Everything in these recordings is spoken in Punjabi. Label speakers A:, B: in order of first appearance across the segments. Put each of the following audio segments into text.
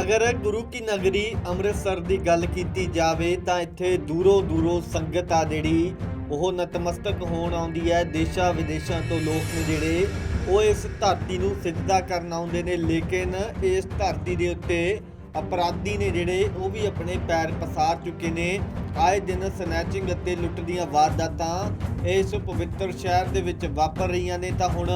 A: ਅਗਰ ਗੁਰੂ ਕੀ ਨਗਰੀ ਅੰਮ੍ਰਿਤਸਰ ਦੀ ਗੱਲ ਕੀਤੀ ਜਾਵੇ ਤਾਂ ਇੱਥੇ ਦੂਰੋਂ ਦੂਰੋਂ ਸੰਗਤ ਆ ਜਿਹੜੀ, ਉਹ ਨਤਮਸਤਕ ਹੋਣ ਆਉਂਦੀ ਹੈ। ਦੇਸ਼ਾਂ ਵਿਦੇਸ਼ਾਂ ਤੋਂ ਲੋਕ ਨੇ ਜਿਹੜੇ, ਉਹ ਇਸ ਧਰਤੀ ਨੂੰ ਸਿੱਧਾ ਕਰਨ ਆਉਂਦੇ ਨੇ। ਲੇਕਿਨ ਇਸ ਧਰਤੀ ਦੇ ਉੱਤੇ ਅਪਰਾਧੀ ਨੇ ਜਿਹੜੇ, ਉਹ ਵੀ ਆਪਣੇ ਪੈਰ ਪਸਾਰ ਚੁੱਕੇ ਨੇ। ਆਏ ਦਿਨ ਸਨੈਚਿੰਗ ਅਤੇ ਲੁੱਟ ਦੀਆਂ ਵਾਰਦਾਤਾਂ ਇਸ ਪਵਿੱਤਰ ਸ਼ਹਿਰ ਦੇ ਵਿੱਚ ਵਾਪਰ ਰਹੀਆਂ ਨੇ। ਤਾਂ ਹੁਣ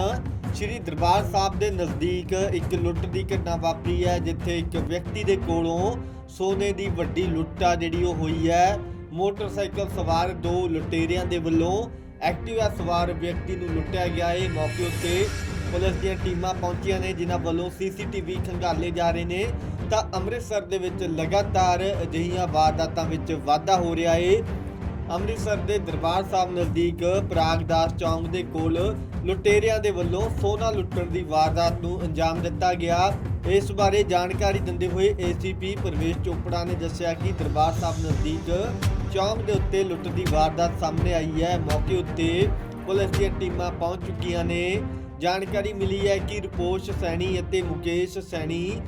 A: ਸ਼੍ਰੀ ਦਰਬਾਰ ਸਾਹਿਬ ਦੇ ਨਜ਼ਦੀਕ ਇੱਕ ਲੁੱਟ ਦੀ ਘਟਨਾ ਵਾਪਰੀ ਹੈ, ਜਿੱਥੇ ਇੱਕ ਵਿਅਕਤੀ ਦੇ ਕੋਲੋਂ ਸੋਨੇ ਦੀ ਵੱਡੀ ਲੁੱਟ ਆ ਜਿਹੜੀ ਉਹ ਹੋਈ ਹੈ। ਮੋਟਰਸਾਈਕਲ ਸਵਾਰ ਦੋ ਲੁਟੇਰਿਆਂ ਦੇ ਵੱਲੋਂ ਐਕਟਿਵਾ ਸਵਾਰ ਵਿਅਕਤੀ ਨੂੰ ਲੁੱਟਿਆ ਗਿਆ। ਹੈ ਮੌਕੇ ਉੱਤੇ ਪੁਲਿਸ ਦੀਆਂ ਟੀਮਾਂ ਪਹੁੰਚੀਆਂ ਨੇ, ਜਿਨ੍ਹਾਂ ਵੱਲੋਂ ਸੀਸੀਟੀਵੀ ਖੰਗਾਲੇ ਜਾ ਰਹੇ ਨੇ। ਤਾਂ ਅੰਮ੍ਰਿਤਸਰ ਦੇ ਵਿੱਚ ਲਗਾਤਾਰ ਅਜਿਹੀਆਂ ਵਾਰਦਾਤਾਂ ਵਿੱਚ ਵਾਧਾ ਹੋ ਰਿਹਾ ਹੈ ਅੰਮ੍ਰਿਤਸਰ ਦੇ ਦਰਬਾਰ ਸਾਹਿਬ ਨਜ਼ਦੀਕ ਪ੍ਰਾਗਦਾਸ ਚੌਂਕ ਦੇ ਕੋਲ ਲੁਟੇਰਿਆਂ ਦੇ ਵੱਲੋਂ ਸੋਨਾ ਲੁੱਟਣ ਦੀ ਵਾਰਦਾਤ ਨੂੰ ਅੰਜਾਮ ਦਿੱਤਾ ਗਿਆ। ਇਸ ਬਾਰੇ ਜਾਣਕਾਰੀ ਦਿੰਦੇ ਹੋਏ ਏਸੀਪੀ ਪਰਵੇਸ਼ ਚੋਪੜਾ ਨੇ ਦੱਸਿਆ ਕਿ ਦਰਬਾਰ ਸਾਹਿਬ ਨਜ਼ਦੀਕ ਚੌਂਕ ਦੇ ਉੱਤੇ ਲੁੱਟ ਦੀ ਵਾਰਦਾਤ ਸਾਹਮਣੇ ਆਈ ਹੈ। ਮੌਕੇ ਉੱਤੇ ਪੁਲਿਸ ਦੀਆਂ ਟੀਮਾਂ ਪਹੁੰਚ ਚੁੱਕੀਆਂ ਨੇ। ਜਾਣਕਾਰੀ ਮਿਲੀ ਹੈ ਕਿ ਰਪੋਸ਼ ਸੈਣੀ ਅਤੇ ਮੁਕੇਸ਼ ਸੈਣੀ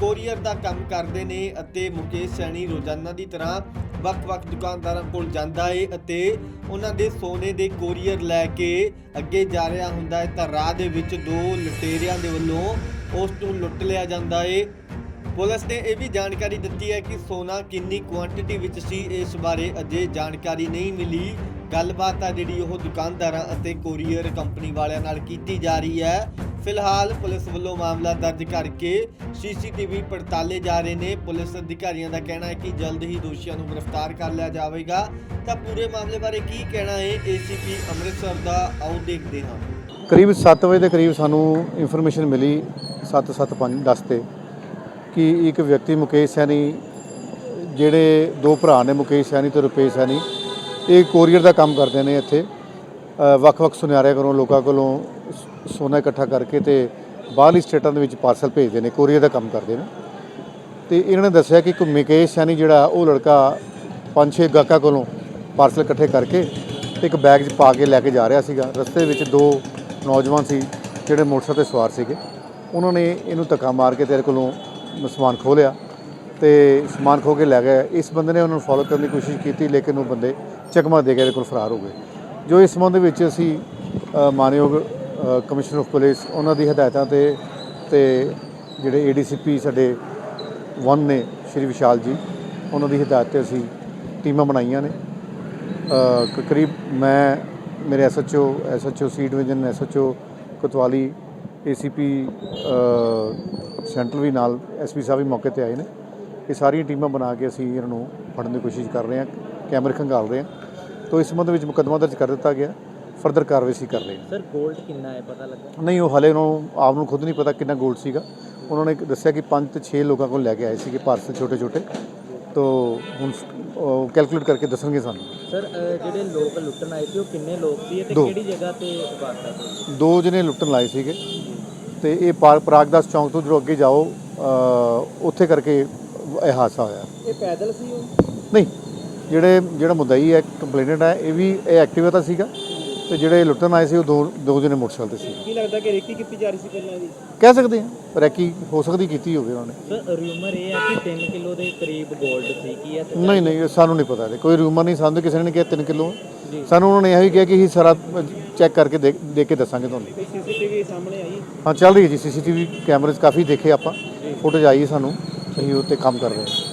A: ਕੋਰੀਅਰ ਦਾ ਕੰਮ ਕਰਦੇ ਨੇ ਅਤੇ ਮੁਕੇਸ਼ ਸੈਣੀ ਰੋਜ਼ਾਨਾ ਦੀ ਤਰ੍ਹਾਂ ਵੱਖ-ਵੱਖ ਦੁਕਾਨਦਾਰਾਂ ਕੋਲ ਜਾਂਦਾ ਏ ਅਤੇ ਉਹਨਾਂ ਦੇ ਸੋਨੇ ਦੇ ਕੋਰੀਅਰ ਲੈ ਕੇ ਅੱਗੇ ਜਾ ਰਿਹਾ ਹੁੰਦਾ ਹੈ ਤਾਂ ਰਾਹ ਦੇ ਵਿੱਚ ਦੋ ਲੁਟੇਰਿਆਂ ਦੇ ਵੱਲੋਂ ਉਸ ਨੂੰ ਲੁੱਟ ਲਿਆ ਜਾਂਦਾ ਏ। ਪੁਲਿਸ ਨੇ ਇਹ ਵੀ ਜਾਣਕਾਰੀ ਦਿੱਤੀ ਹੈ ਕਿ ਸੋਨਾ ਕਿੰਨੀ ਕੁਆਂਟੀਟੀ ਵਿੱਚ ਸੀ, ਇਸ ਬਾਰੇ ਅਜੇ ਜਾਣਕਾਰੀ ਨਹੀਂ ਮਿਲੀ। ਗੱਲਬਾਤ ਆ ਜਿਹੜੀ ਉਹ ਦੁਕਾਨਦਾਰਾਂ ਅਤੇ ਕੋਰੀਅਰ ਕੰਪਨੀ ਵਾਲਿਆਂ ਨਾਲ ਕੀਤੀ ਜਾ ਰਹੀ ਹੈ। ਫਿਲਹਾਲ ਪੁਲਿਸ ਵੱਲੋਂ ਮਾਮਲਾ ਦਰਜ ਕਰਕੇ ਸੀਸੀਟੀਵੀ ਪੜਤਾਲੇ ਜਾ ਰਹੇ ਨੇ। ਪੁਲਿਸ ਅਧਿਕਾਰੀਆਂ ਦਾ ਕਹਿਣਾ ਹੈ ਕਿ ਜਲਦ ਹੀ ਦੋਸ਼ੀਆਂ ਨੂੰ ਗ੍ਰਿਫਤਾਰ ਕਰ ਲਿਆ ਜਾਵੇਗਾ। ਤਾਂ ਪੂਰੇ ਮਾਮਲੇ ਬਾਰੇ ਕੀ ਕਹਿਣਾ ਹੈ? ਏਸੀਪੀ ਅੰਮ੍ਰਿਤਸਰ ਦਾ ਆਓ ਦੇਖਦੇ ਹਾਂ।
B: ਕਰੀਬ 7 ਵਜੇ ਦੇ ਕਰੀਬ ਸਾਨੂੰ ਇਨਫੋਰਮੇਸ਼ਨ ਮਿਲੀ 775 10 ਤੇ ਕਿ ਇੱਕ ਵਿਅਕਤੀ ਮੁਕੇਸ਼ ਸੈਣੀ, ਜਿਹੜੇ ਦੋ ਭਰਾ ਨੇ ਮੁਕੇਸ਼ ਸੈਣੀ ਤੇ ਰੁਪੇਸ਼ ਸੈਣੀ ਇਹ ਕੋਰੀਅਰ ਦਾ ਕੰਮ ਕਰਦੇ ਨੇ ਇੱਥੇ। ਵੱਖ-ਵੱਖ ਸੁਨਿਆਰਿਆਂ ਕੋਲੋਂ, ਲੋਕਾਂ ਕੋਲੋਂ ਸੋਨਾ ਇਕੱਠਾ ਕਰਕੇ ਤੇ ਬਾਹਰਲੀ ਸਟੇਟਾਂ ਦੇ ਵਿੱਚ ਪਾਰਸਲ ਭੇਜਦੇ ਨੇ ਕੋਰੀਅਰ ਦਾ ਕੰਮ ਕਰਦੇ ਨੇ। ਤੇ ਇਹਨਾਂ ਨੇ ਦੱਸਿਆ ਕਿ ਇੱਕ ਮੁਕੇਸ਼ ਸੈਣੀ ਜਿਹੜਾ, ਉਹ ਲੜਕਾ ਪੰਜ ਛੇ ਗਾਹਕਾਂ ਕੋਲੋਂ ਪਾਰਸਲ ਇਕੱਠੇ ਕਰਕੇ ਤੇ ਇੱਕ ਬੈਗ 'ਚ ਪਾ ਕੇ ਲੈ ਕੇ ਜਾ ਰਿਹਾ ਸੀਗਾ। ਰਸਤੇ ਵਿੱਚ ਦੋ ਨੌਜਵਾਨ ਸੀ, ਜਿਹੜੇ ਮੋਟਰਸਾਈਕਲ ਤੇ ਸਵਾਰ ਸੀਗੇ। ਉਹਨਾਂ ਨੇ ਇਹਨੂੰ ਧੱਕਾ ਮਾਰ ਕੇ ਤੇਰੇ ਕੋਲੋਂ ਸਮਾਨ ਖੋਹ ਲਿਆ ਤੇ ਸਮਾਨ ਖੋ ਕੇ ਲੈ ਗਏ। ਇਸ ਬੰਦੇ ਨੇ ਉਹਨਾਂ ਨੂੰ ਫੋਲੋ ਕਰਨ ਦੀ ਕੋਸ਼ਿਸ਼ ਕੀਤੀ, ਲੇਕਿਨ ਉਹ ਬੰਦੇ ਚਕਮਾ ਦੇ ਕੇ ਇਹਦੇ ਕੋਲ ਫਰਾਰ ਹੋ ਗਏ। ਜੋ ਇਸ ਸੰਬੰਧ ਵਿੱਚ ਅਸੀਂ ਮਾਨਯੋਗ ਕਮਿਸ਼ਨਰ ਆਫ ਪੁਲਿਸ, ਉਹਨਾਂ ਦੀ ਹਦਾਇਤਾਂ ਤੇ ਤੇ ਜਿਹੜੇ ਏਡੀਸੀਪੀ ਸਾਡੇ ਵਨ ਨੇ, ਸ਼੍ਰੀ ਵਿਸ਼ਾਲ ਜੀ, ਉਹਨਾਂ ਦੀ ਹਦਾਇਤ ਤੇ ਅਸੀਂ ਟੀਮਾਂ ਬਣਾਈਆਂ ਨੇ। ਕਰੀਬ ਮੈਂ, ਮੇਰੇ SHO SHO C division SHO Kotwali ACP central ਵੀ ਨਾਲ ਐਸਪੀ ਸਾਹਿਬ ਵੀ ਮੌਕੇ ਤੇ ਆਏ ਨੇ। ਇਹ ਸਾਰੀਆਂ ਟੀਮਾਂ ਬਣਾ ਕੇ ਅਸੀਂ ਇਹਨਾਂ ਨੂੰ ਫੜਨ ਦੀ ਕੋਸ਼ਿਸ਼ ਕਰ ਰਹੇ ਹਾਂ। ਕੈਮਰੇ ਖੰਗਾਲ ਰਹੇ ਹਾਂ ਤੋਂ ਇਸ ਸੰਬੰਧ ਵਿੱਚ ਮੁਕੱਦਮਾ ਦਰਜ ਕਰ ਦਿੱਤਾ ਗਿਆ। ਫਰਦਰ ਕਾਰਵਾਈ ਅਸੀਂ ਕਰ ਰਹੇ ਹਾਂ।
C: ਸਰ 골ਡ ਕਿੰਨਾ ਹੈ ਪਤਾ ਲੱਗਾ?
B: ਨਹੀਂ ਉਹ ਹਲੇ ਨੂੰ ਆਪ ਨੂੰ ਖੁਦ ਨਹੀਂ ਪਤਾ ਕਿੰਨਾ 골ਡ ਸੀਗਾ। ਉਹਨਾਂ ਨੇ ਦੱਸਿਆ ਕਿ 5 ਤੇ 6 ਲੋਕਾਂ ਕੋਲ ਲੈ ਕੇ ਆਏ ਸੀਗੇ ਪਾਰਸਲ ਛੋਟੇ ਛੋਟੇ ਤੋਂ ਹੁਣ ਕੈਲਕੂਲੇਟ ਕਰਕੇ ਦੱਸਣਗੇ ਸਾਨੂੰ।
C: ਸਰ ਜਿਹੜੇ ਲੋਕ ਲੁੱਟਣ ਆਏ ਸੀ ਉਹ ਕਿੰਨੇ ਲੋਕ ਸੀ ਤੇ। ਕਿਹੜੀ ਜਗ੍ਹਾ ਤੇ ਵਾਰਦਾਤ ਹੋਈ
B: ਦੋ ਜਣੇ ਲੁੱਟਣ ਲਾਏ ਸੀਗੇ। ਤੇ ਇਹ ਪਾਰ- ਪ੍ਰਾਗਦਾਸ ਚੌਂਕ ਤੋਂ ਜਦੋਂ ਅੱਗੇ ਜਾਓ ਉੱਥੇ ਕਰਕੇ ਇਹ ਹਾਦਸਾ ਹੋਇਆ।
C: ਇਹ ਪੈਦਲ ਸੀ ਉਹ?
B: ਨਹੀਂ ਜਿਹੜੇ ਜਿਹੜਾ ਮੁਦਈ ਹੈ ਕੰਪਲੇਨੈਂਟ ਹੈ ਇਹ ਵੀ ਇਹ ਐਕਟਿਵਾ ਤਾਂ ਸੀਗਾ ਤੇ ਜਿਹੜੇ ਲੁੱਟਣ ਆਏ ਸੀ ਉਹ ਦੋ ਦੋ ਜਣੇ ਮੋਟਰਸਾਈਕਲ ਤੇ ਸੀ।
C: ਕੀ ਲੱਗਦਾ ਕਿ ਰੇਕੀ ਕੀਤੀ ਜਾ ਰਹੀ ਸੀ ਪਹਿਲਾਂ ਦੀ?
B: ਕਹਿ ਸਕਦੇ ਹਾਂ ਰੈਕੀ ਹੋ ਸਕਦੀ ਕੀਤੀ ਹੋਵੇ ਉਹਨਾਂ ਨੇ।
C: ਸਰ ਰਿਊਮਰ ਇਹ ਹੈ ਕਿ 3 ਕਿਲੋ ਦੇ ਕਰੀਬ 골ਡ ਸੀ ਕੀ ਹੈ?
B: ਨਹੀਂ ਨਹੀਂ ਇਹ ਸਾਨੂੰ ਨਹੀਂ ਪਤਾ। ਕੋਈ ਰੂਮਰ ਨਹੀਂ ਸਾਨੂੰ ਕਿਸੇ ਨੇ ਕਿਹਾ 3 ਕਿਲੋ। ਸਾਨੂੰ ਉਹਨਾਂ ਨੇ ਇਹ ਵੀ ਕਿਹਾ ਕਿ ਅਸੀਂ ਸਾਰਾ ਚੈੱਕ ਕਰਕੇ ਦੇਖ ਦੇਖ ਕੇ ਦੱਸਾਂਗੇ ਤੁਹਾਨੂੰ।
C: ਸੀਸੀਟੀਵੀ ਸਾਹਮਣੇ ਆਈ?
B: ਹਾਂ ਚੱਲ ਰਹੀ ਹੈ ਜੀ ਸੀਸੀਟੀਵੀ ਕੈਮਰੇਜ਼ ਕਾਫੀ ਦੇਖੇ ਆਪਾਂ। ਫੁਟੇਜ ਆਈ ਹੈ ਸਾਨੂੰ ਅਸੀਂ ਉਹ 'ਤੇ ਕੰਮ ਕਰ ਰਹੇ ਹਾਂ।